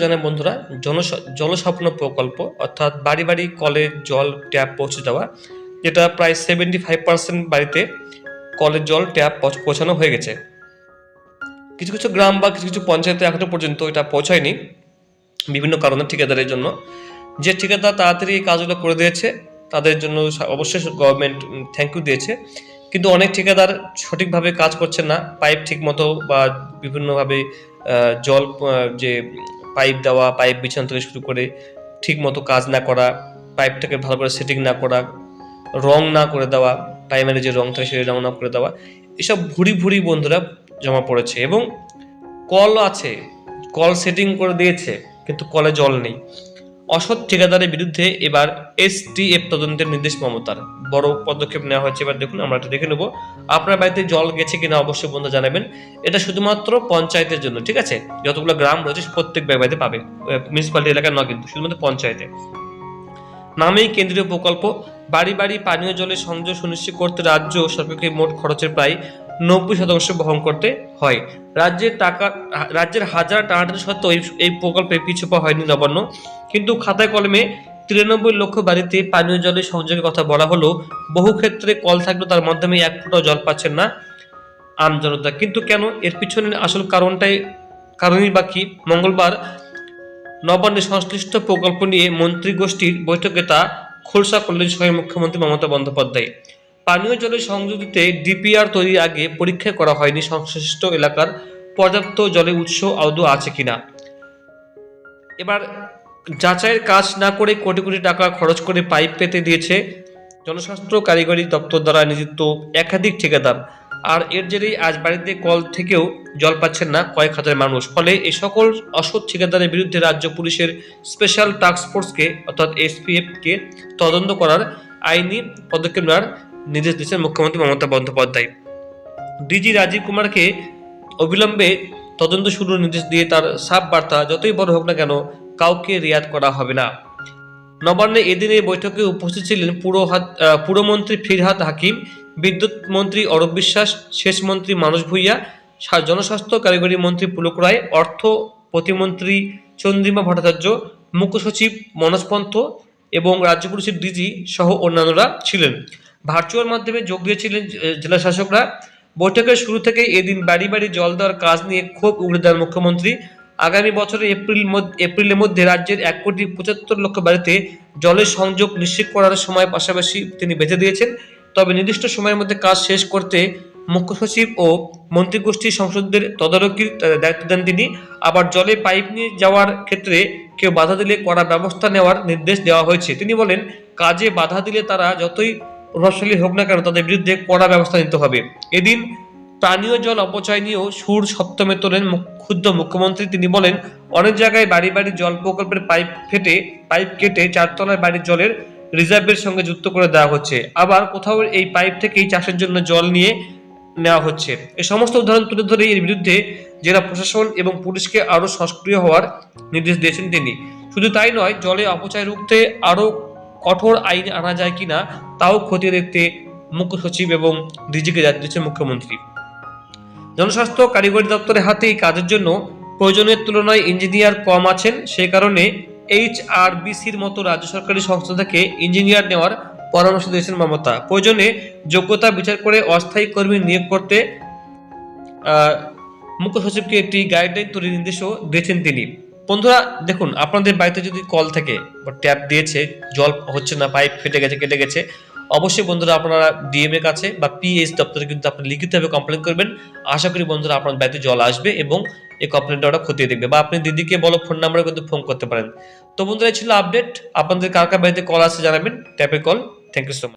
জানাই, বন্ধুরা জলস্বপ্ন প্রকল্প, অর্থাৎ বাড়ি বাড়ি কলের জল ট্যাপ পৌঁছে দেওয়া যেটা প্রায় সেভেন্টি ফাইভ পার্সেন্ট বাড়িতে কলের জল ট্যাপ পৌঁছানো হয়ে গেছে। কিছু কিছু গ্রাম বা কিছু কিছু পঞ্চায়েতে এখনও পর্যন্ত এটা পৌঁছায়নি, বিভিন্ন কারণে ঠিকাদারের জন্য। যে ঠিকাদার তাড়াতাড়ি এই কাজগুলো করে দিয়েছে, তাদের জন্য অবশ্যই গভর্নমেন্ট থ্যাংক ইউ দিয়েছে। কিন্তু অনেক ঠিকাদার সঠিকভাবে কাজ করছে না পাইপ ঠিক মতো বা বিভিন্নভাবে জল যে পাইপ দেওয়া, পাইপ বিছানো থেকে শুরু করে ঠিক মতো কাজ না করা, পাইপটাকে ভালো করে সেটিং না করা, রং না করে দেওয়া প্রাইমারি যে রং থাকে সেটা রং না করে দেওয়া, এসব ভুরি ভুরি বন্ধুরা জমা পড়েছে এবং কল আছে, কল সেটিং করে দিয়েছে, কিন্তু কলে জল নেই। অসৎ ঠিকাদারের বিরুদ্ধে এবার এসটিএফ তদন্তের নির্দেশ মমতার। বড় পদক্ষেপ নেওয়া হয়েছে এবার দেখুন, আমরা এটা দেখে নেব। আপনার বাড়িতে জল গেছে কিনা অবশ্যই বন্ধু জানাবেন। এটা শুধুমাত্র পঞ্চায়েতের জন্য, ঠিক আছে? যতগুলো গ্রাম রয়েছে, প্রত্যেক বাড়িতে পাবে। মিউনিসিপালিটি এলাকায় নয় কিন্তু, শুধুমাত্র পঞ্চায়েতে। নামেই কেন্দ্রীয় প্রকল্প, বাড়ি বাড়ি পানীয় জলের সংযোগ সুনিশ্চিত করতে রাজ্য সরকারকে মোট খরচের প্রায় নব্বই শতাংশ বহন করতে হয়। রাজ্যের টাকা, রাজ্যের হাজার টানাটানি সত্ত্বেও এই প্রকল্পে পিছু পা হয়নি নবান্ন। কিন্তু খাতায় কলমে তিরানব্বই লক্ষ বাড়িতে পানীয় জলের সংযোগের কথা বলা হলো বহু ক্ষেত্রে কল থাকলেও তার মাধ্যমে এক ফুটাও জল পাচ্ছেন না আম জনতা। কিন্তু কেন? এর পিছনে আসল কারণটাই, কারণই বাকি মঙ্গলবার নবান্নে সংশ্লিষ্ট প্রকল্প নিয়ে মন্ত্রী গোষ্ঠীর বৈঠকে তা খোলসা করলেন স্বয়ং মুখ্যমন্ত্রী মমতা বন্দ্যোপাধ্যায়। পানীয় জলের সংযোগ দিতে ডিপিআর তৈরির আগে পরীক্ষা করা হয়নি সংশ্লিষ্ট এলাকার পর্যাপ্ত জলের উৎস আদৌ আছে কিনা। এবার যাচাইয়ের কাজ না করে কোটি কোটি টাকা খরচ করে পাইপ পেতে দিয়েছে জনস্বাস্থ্য কারিগরি দপ্তর দ্বারা নিযুক্ত একাধিক ঠিকাদার। আর এর জেরেই আজ বাড়িতে কল থেকেও জল পাচ্ছেন না কয়েক হাজার মানুষ। ফলে এই সকল অসৎ ঠিকাদারের বিরুদ্ধে রাজ্য পুলিশের স্পেশাল টাস্ক ফোর্সকে, অর্থাৎ এসপিএফকে তদন্ত করার আইনি পদক্ষেপ নেওয়ার নির্দেশ দিয়েছেন মুখ্যমন্ত্রী মমতা বন্দ্যোপাধ্যায়। ডিজি রাজীব কুমারকে অবিলম্বে তদন্ত শুরুর নির্দেশ দিয়ে তার সাফ বার্তা যতই বড় হোক না কেন কাউকে রিয়াদ করা হবে না। নবান্নে এদিন এই বৈঠকে উপস্থিত ছিলেন পুর হাত- আহ, পুরমন্ত্রী ফিরহাদ হাকিম বিদ্যুৎ মন্ত্রী অরূপ বিশ্বাস সেচ মন্ত্রী মানস ভূঁইয়া জনস্বাস্থ্য কারিগরি মন্ত্রী পুলক রায় অর্থ প্রতিমন্ত্রী চন্দ্রিমা ভট্টাচার্য মুখ্য সচিব মনোজ পন্থ এবং রাজ্য পুলিশের ডিজি সহ অন্যান্যরা ছিলেন। ভার্চুয়াল মাধ্যমে যোগ দিয়েছিলেন জেলা শাসকরা। বৈঠকের শুরু থেকে এদিন বাড়ি বাড়ি জল দেওয়ার কাজ নিয়ে ক্ষোভ উগড়ে দেন মুখ্যমন্ত্রী। আগামী বছরের এপ্রিল এপ্রিলের মধ্যে রাজ্যের এক কোটি পঁচাত্তর লক্ষ বাড়িতে জলের সংযোগ নিশ্চিত করার সময় পাশাপাশি তিনি বেঁধে দিয়েছেন। তবে নির্দিষ্ট সময়ের মধ্যে কাজ শেষ করতে মুখ্য সচিব ও মন্ত্রীগোষ্ঠীর সংসদদের তদারকির দায়িত্ব দেন তিনি। আবার জলে পাইপ নিয়ে যাওয়ার ক্ষেত্রে কেউ বাধা দিলে কড়া ব্যবস্থা নেওয়ার নির্দেশ দেওয়া হয়েছে। তিনি বলেন, কাজে বাধা দিলে তারা যতই প্রভাবশালী হোক না কেন, তাদের বিরুদ্ধে কড়া ব্যবস্থা নিতে হবে। এদিন পানীয় জল অপচয় নিয়েও সুর সপ্তমে তোলেন ক্ষুব্ধ মুখ্যমন্ত্রী। তিনি বলেন, অনেক জায়গায় বাড়ি বাড়ি জল প্রকল্পের পাইপ ফেটে, পাইপ কেটে চারতলায় বাড়ির জলের রিজার্ভের সঙ্গে যুক্ত করে দেওয়া হচ্ছে। আবার কোথাও এই পাইপ থেকেই চাষের জন্য জল নিয়ে নেওয়া হচ্ছে। এই সমস্ত উদাহরণ তুলে ধরে এর বিরুদ্ধে জেলা প্রশাসন এবং পুলিশকে আরও সক্রিয় হওয়ার নির্দেশ দিয়েছেন তিনি। শুধু তাই নয়, জলে অপচয় রুখতে আরও কঠোর আইন আনা যায় কিনা তাও খতিয়ে দেখতে মুখ্য সচিব এবং ডিজিকে দিয়েছেন মুখ্যমন্ত্রী। জনস্বাস্থ্য কারিগরি দপ্তরের হাতে এই কাজের জন্য প্রয়োজনের তুলনায় ইঞ্জিনিয়ার কম আছেন সেই কারণে এইচ আর বিসির মতো রাজ্য সরকারি সংস্থা থেকে ইঞ্জিনিয়ার নেওয়ার পরামর্শ দিয়েছেন মমতা। প্রয়োজনে যোগ্যতা বিচার করে অস্থায়ী কর্মী নিয়োগ করতে মুখ্য সচিবকে একটি গাইডলাইন তৈরির নির্দেশও দিয়েছেন তিনি। বন্ধুরা, দেখুন, আপনাদের বাড়িতে যদি কল থেকে বা ট্যাপ দিয়েছে, জল হচ্ছে না, পাইপ ফেটে গেছে, কেটে গেছে অবশ্যই বন্ধুরা আপনারা ডিএম এর কাছে বা পিএইচ দপ্তরে কিন্তু আপনি লিখিতভাবে কমপ্লেন করবেন। আশা করি বন্ধুরা আপনার বাড়িতে জল আসবে এবং এই কমপ্লেনটা ওটা খতিয়ে দেখবে বা আপনি দিদিকে বলো ফোন নাম্বারে কিন্তু ফোন করতে পারেন। তো বন্ধুরা ছিল আপডেট আপনাদের কার কার বাড়িতে কল আছে জানাবেন। ট্যাপে কল থ্যাংক ইউ সো মাচ